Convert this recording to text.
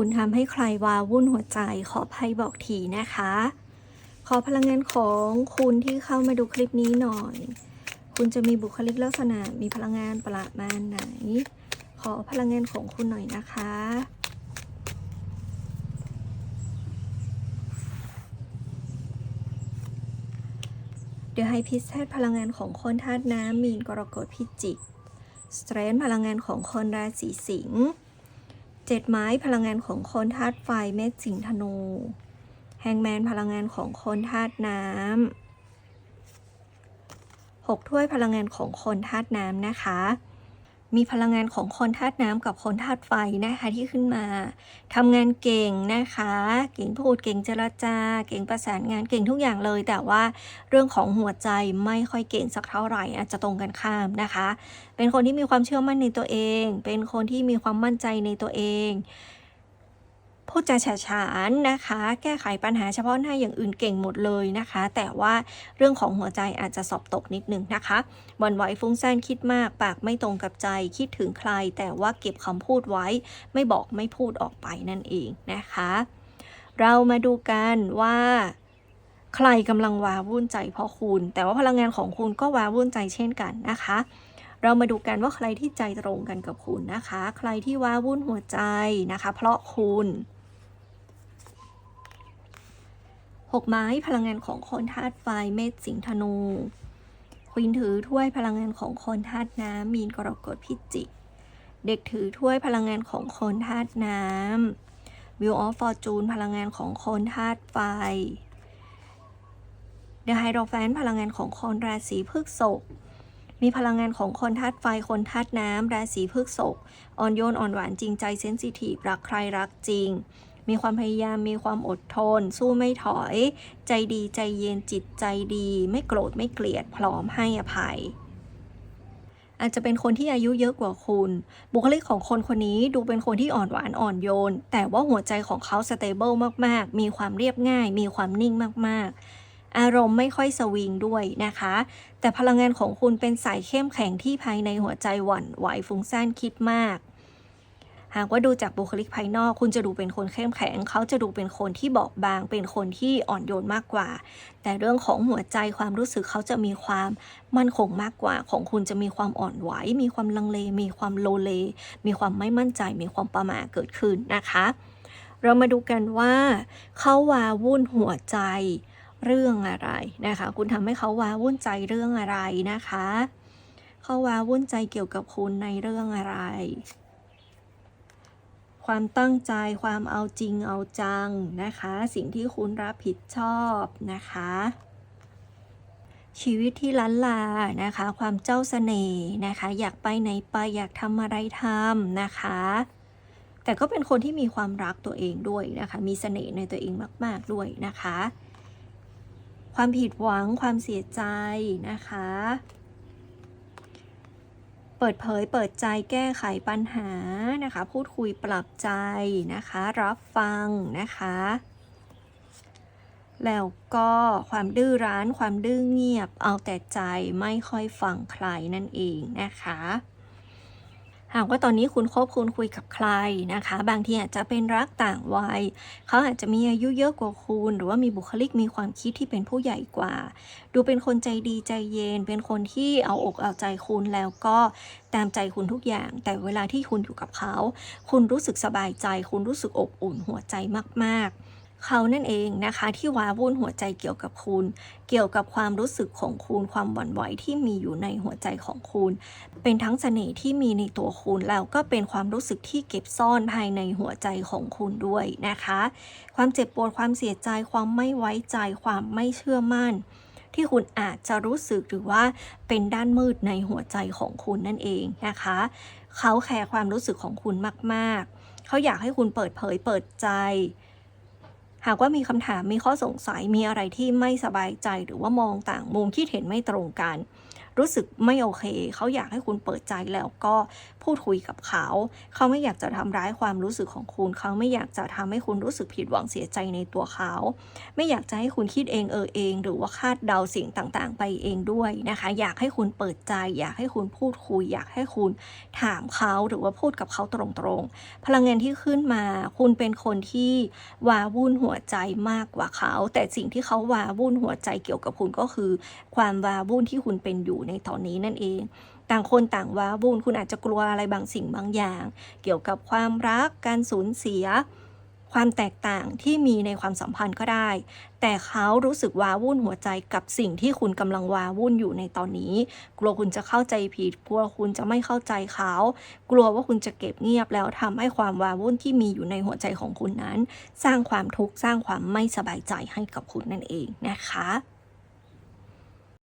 คุณทำให้ใครวาวุ่นหัวใจขอภัยบอกทีนะคะ ขอพลังงานของคุณที่เข้ามาดูคลิปนี้หน่อย คุณจะมีบุคลิกลักษณะมีพลังงานประมาณไหน ขอพลังงานของคุณหน่อยนะคะเดี๋ยวให้พิเศษพลังงานของคนธาตุน้ำมีนกรกฎพิจิก สเตรนพลังงานของคนราศีสิงห์ เจ็ดไม้พลังงานของคนธาตุไฟเมษสิงธนู แฮงแมนพลังงานของคนธาตุน้ำหกถ้วยพลังงานของคนธาตุน้ำนะคะ มีพลังงานของคนธาตุน้ำกับคนธาตุไฟนะคะที่ขึ้นมาทำงานเก่งนะคะ เก่งพูดเก่งเจรจา เก่งประสานงานเก่งทุกอย่างเลย แต่ว่าเรื่องของหัวใจไม่ค่อยเก่งสักเท่าไหร่อาจจะตรงกันข้ามนะคะ เป็นคนที่มีความเชื่อมั่นในตัวเอง เป็นคนที่มีความมั่นใจในตัวเอง พูดจาฉาฉานนะคะ แก้ไขปัญหาเฉพาะหน้าอย่างอื่นเก่งหมดเลยนะคะ แต่ว่าเรื่องของหัวใจอาจจะสอบตกนิดนึงนะคะวันไหวฟุ้งซ่านคิดมาก ปากไม่ตรงกับใจคิดถึงใคร แต่ว่าเก็บคำพูดไว้ ไม่บอกไม่พูดออกไปนั่นเองนะคะ เรามาดูกันว่าใครกำลังวาวุ่นใจเพราะคุณ แต่ว่าพลังงานของคุณก็วาวุ่นใจเช่นกันนะคะ เรามาดูกันว่าใครที่ใจตรงกันกับคุณนะคะ ใครที่ว้าวุ่นหัวใจนะคะ เพราะคุณ หกไม้พลังงานของคนธาตุไฟเมษสิงห์ธนูควีนถือถ้วยพลังงานของคนธาตุน้ำมีนกรกฎพิจิกเด็กถือถ้วยพลังงานของคนธาตุน้ำวิวออฟฟอร์จูนพลังงานของคนธาตุไฟเดอะไฮโดรแฟนพลังงานของคนราศีพฤษภมีพลังงานของคนธาตุไฟ คนธาตุน้ำราศีพฤษภอ่อนโยนอ่อนหวานจริงใจเซนซิทีฟรักใครรักจริง มีความพยายามมีความอดทน สู้ไม่ถอย ใจดีใจเย็นจิตใจดี ไม่โกรธไม่เกลียดพร้อมให้อภัย อาจจะเป็นคนที่อายุเยอะกว่าคุณ บุคลิกของคนคนนี้ดูเป็นคนที่อ่อนหวานอ่อนโยน แต่ว่าหัวใจของเขาสเตเบิลมากๆ มีความเรียบง่าย มีความนิ่งมากๆอารมณ์ไม่ค่อยสวิงด้วยนะคะ แต่พลังงานของคุณเป็นสายเข้มแข็งที่ภายในหัวใจหวั่นไหวฟุ้งซ่านคิดมาก หากว่าดูจากบุคลิกภายนอก คุณจะดูเป็นคนเข้มแข็ง เขาจะดูเป็นคนที่บอกบาง เป็นคนที่อ่อนโยนมากกว่า แต่เรื่องของหัวใจความรู้สึกเขาจะมีความมั่นคงมากกว่า ของคุณจะมีความอ่อนไหว มีความลังเล มีความโลเล มีความไม่มั่นใจ มีความประหม่าเกิดขึ้นนะคะ เรามาดูกันว่าเขาวาวุ่นหัวใจเรื่องอะไรนะคะ คุณทำให้เขาวาวุ่นใจเรื่องอะไรนะคะ เขาวาวุ่นใจเกี่ยวกับคุณในเรื่องอะไร ความตั้งใจความเอาจริงเอาจังนะคะ สิ่งที่คุณรับผิดชอบนะคะ ชีวิตที่ล้านลานะคะ ความเจ้าเสน่ห์นะคะ อยากไปไหนไปอยากทำอะไรทำนะคะ แต่ก็เป็นคนที่มีความรักตัวเองด้วยนะคะ มีเสน่ห์ในตัวเองมาก ๆด้วยนะคะ ความผิดหวังความเสียใจนะคะ เปิดเผยเปิดใจแก้ไขปัญหานะคะ พูดคุยปรับใจนะคะ รับฟังนะคะ แล้วก็ความดื้อรั้นความดื้อเงียบ เอาแต่ใจไม่ค่อยฟังใครนั่นเองนะคะ หากว่าตอนนี้คุณคบคุณคุยกับใครนะคะ บางทีอาจจะเป็นรักต่างวัย เขาอาจจะมีอายุเยอะกว่าคุณ หรือว่ามีบุคลิกมีความคิดที่เป็นผู้ใหญ่กว่า ดูเป็นคนใจดีใจเย็น เป็นคนที่เอาอกเอาใจคุณแล้วก็ตามใจคุณทุกอย่าง แต่เวลาที่คุณอยู่กับเขา คุณรู้สึกสบายใจ คุณรู้สึกอบอุ่นหัวใจมาก ๆ เขานั่นเองนะคะที่ว้าวุ่นหัวใจเกี่ยวกับคุณ เกี่ยวกับความรู้สึกของคุณความหวั่นไหวที่มีอยู่ในหัวใจของคุณ เป็นทั้งเสน่ห์ที่มีในตัวคุณแล้วก็เป็นความรู้สึกที่เก็บซ่อนภายในหัวใจของคุณด้วยนะคะ ความเจ็บปวดความเสียใจความไม่ไว้ใจความไม่เชื่อมั่นที่คุณอาจจะรู้สึกหรือว่าเป็นด้านมืดในหัวใจของคุณนั่นเองนะคะ เขาแคร์ความรู้สึกของคุณมาก ๆ เขาอยากให้คุณเปิดเผยเปิดใจ หากว่ามีคำถามมีข้อสงสัยมีอะไรที่ไม่สบายใจหรือว่ามองต่างมุมคิดเห็นไม่ตรงกัน รู้สึกไม่โอเค เขาอยากให้คุณเปิดใจแล้วก็ พูดคุยกับเขา เขาไม่อยากจะทำร้ายความรู้สึกของคุณ เขาไม่อยากจะทำให้คุณรู้สึกผิดหวังเสียใจในตัวเขา ไม่อยากจะให้คุณคิดเองเออเอง หรือว่าคาดเดาสิ่งต่างๆ ไปเองด้วยนะคะ อยากให้คุณเปิดใจ อยากให้คุณพูดคุย อยากให้คุณถามเขาหรือว่าพูดกับเขาตรงๆ พลังงานที่ขึ้นมา คุณเป็นคนที่วาวุ่นหัวใจมากกว่าเขา แต่สิ่งที่เขาวาวุ่นหัวใจเกี่ยวกับคุณก็คือ ความวาวุ่นที่คุณเป็นอยู่ในตอนนี้นั่นเอง ต่างคนต่างว้าวุ่นคุณอาจจะกลัวอะไรบางสิ่งบางอย่าง เกี่ยวกับความรักการสูญเสีย ความแตกต่างที่มีในความสัมพันธ์ก็ได้ แต่เขารู้สึกว้าวุ่นหัวใจกับสิ่งที่คุณกำลังว้าวุ่นอยู่ในตอนนี้ กลัวคุณจะเข้าใจผิด กลัวคุณจะไม่เข้าใจเขา กลัวว่าคุณจะเก็บเงียบแล้วทำให้ความว้าวุ่นที่มีอยู่ในหัวใจของคุณนั้น สร้างความทุกข์สร้างความไม่สบายใจให้กับคุณนั่นเองนะคะ